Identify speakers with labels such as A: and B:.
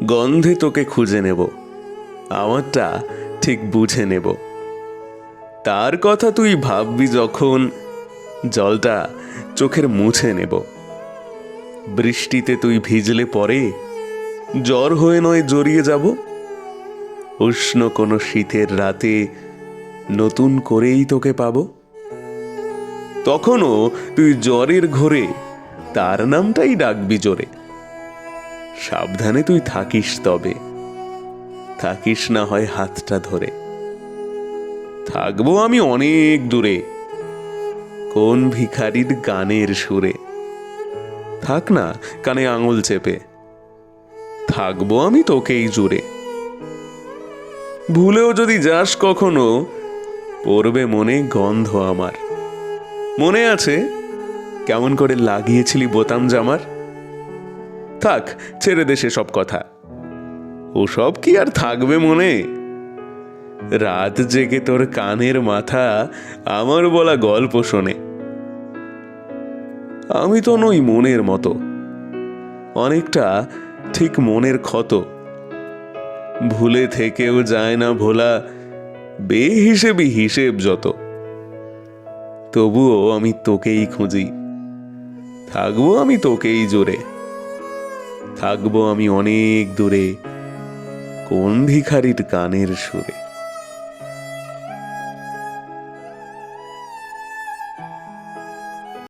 A: গন্ধে তোকে খুঁজে নেব। আমারটা ঠিক বুঝে নেব। তার কথা তুই ভাববি যখন জলটা চোখের মুছে নেব। বৃষ্টিতে তুই ভিজলে পরে জ্বর হয়ে নয় জড়িয়ে যাব। উষ্ণ কোনো শীতের রাতে নতুন করেই তোকে পাবো। তখনও তুই জ্বরের ঘোরে তার নামটাই ডাকবি জোরে। সাবধানে তুই থাকিস তবে। থাকিস না হয় হাতটা ধরে। থাকব আমি অনেক দূরে। কোন ভিখারির গানের সুরে। থাক না, কানে আঙুল চেপে। থাকব আমি তোকেই জুড়ে। ভুলেও যদি যাস কখনো, পড়বে মনে গন্ধ আমার। মনে আছে? কেমন করে লাগিয়েছিলি বোতাম জামার? থাক, ছেড়ে দে সব কথা। ওসব কি আর থাকবে মনে? রাত জেগে তোর কানের মাথা আমার বলা গল্প শোনে। আমি তো নই মনের মতো। অনেকটা ঠিক মনের ক্ষত। ভুলে থেকেও যায় না ভোলা, বেহিসেবি হিসেব যত। তবুও আমি তোকেই খুঁজি। থাকব আমি তোকেই জোরে। থাকব আমি অনেক দূরে কোন ভিখারির কানের সুরে।